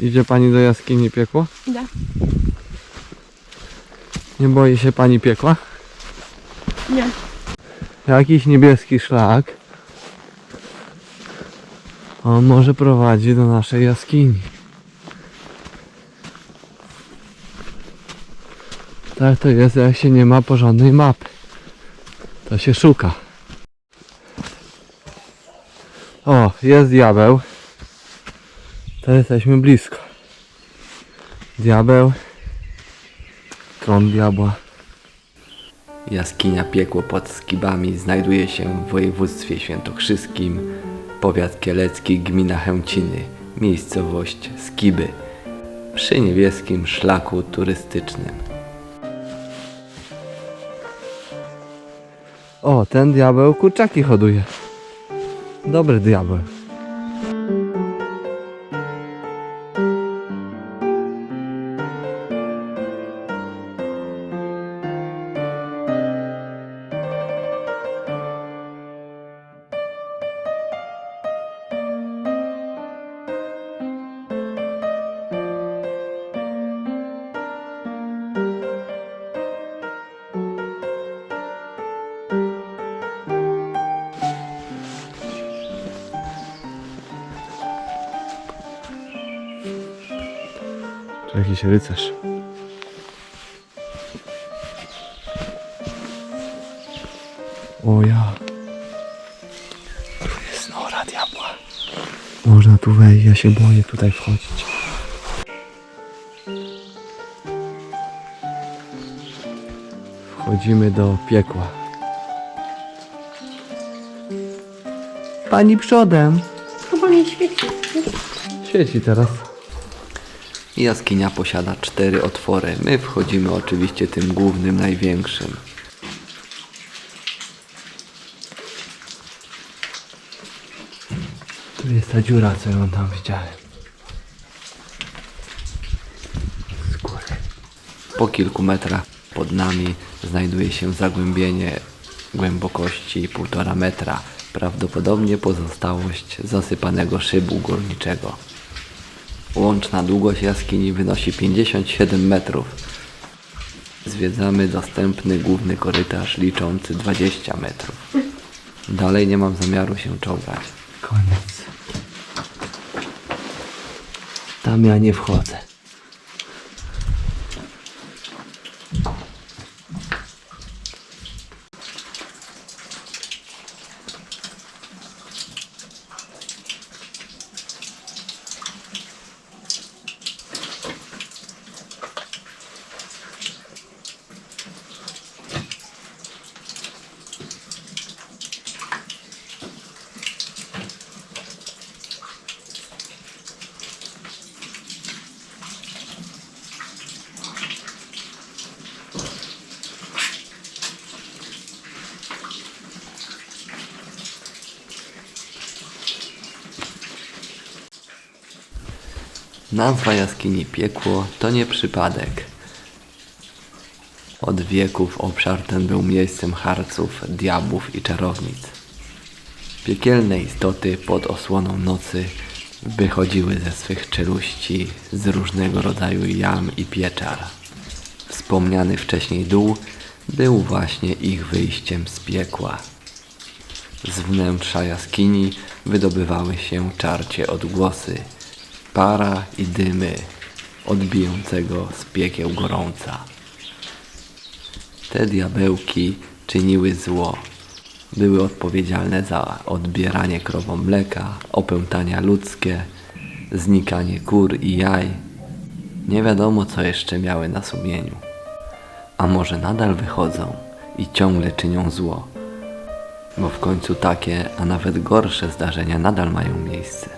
Idzie pani do jaskini piekło? Idę. Nie boi się pani piekła? Nie. Jakiś niebieski szlak. On może prowadzi do naszej jaskini. Tak to jest, jak się nie ma porządnej mapy. To się szuka. O, jest diabeł. To jesteśmy blisko. Diabeł. Tron diabła. Jaskinia Piekło pod Skibami znajduje się w województwie świętokrzyskim, powiat kielecki, gmina Chęciny, miejscowość Skiby, przy niebieskim szlaku turystycznym. O, ten diabeł kurczaki hoduje. Dobry diabeł. To jakiś rycerz. O ja. Tu jest nora diabła. Można tu wejść, ja się boję tutaj wchodzić. Wchodzimy do piekła. Pani przodem. Chyba nie świeci. Świeci teraz. Jaskinia posiada cztery otwory. My wchodzimy oczywiście tym głównym, największym. Tu jest ta dziura, co ją tam widziałem. Z góry. Po kilku metrach pod nami znajduje się zagłębienie głębokości 1,5 metra, prawdopodobnie pozostałość zasypanego szybu górniczego. Łączna długość jaskini wynosi 57 metrów. Zwiedzamy dostępny główny korytarz liczący 20 metrów. Dalej nie mam zamiaru się czołgać. Koniec. Tam ja nie wchodzę. Nazwa jaskini Piekło to nie przypadek. Od wieków obszar ten był miejscem harców, diabłów i czarownic. Piekielne istoty pod osłoną nocy wychodziły ze swych czeluści z różnego rodzaju jam i pieczar. Wspomniany wcześniej dół był właśnie ich wyjściem z piekła. Z wnętrza jaskini wydobywały się czarcie odgłosy, para i dymy odbijającego z piekieł gorąca. Te diabełki czyniły zło. Były odpowiedzialne za odbieranie krowom mleka, opętania ludzkie, znikanie kur i jaj. Nie wiadomo, co jeszcze miały na sumieniu. A może nadal wychodzą i ciągle czynią zło, bo w końcu takie, a nawet gorsze zdarzenia nadal mają miejsce.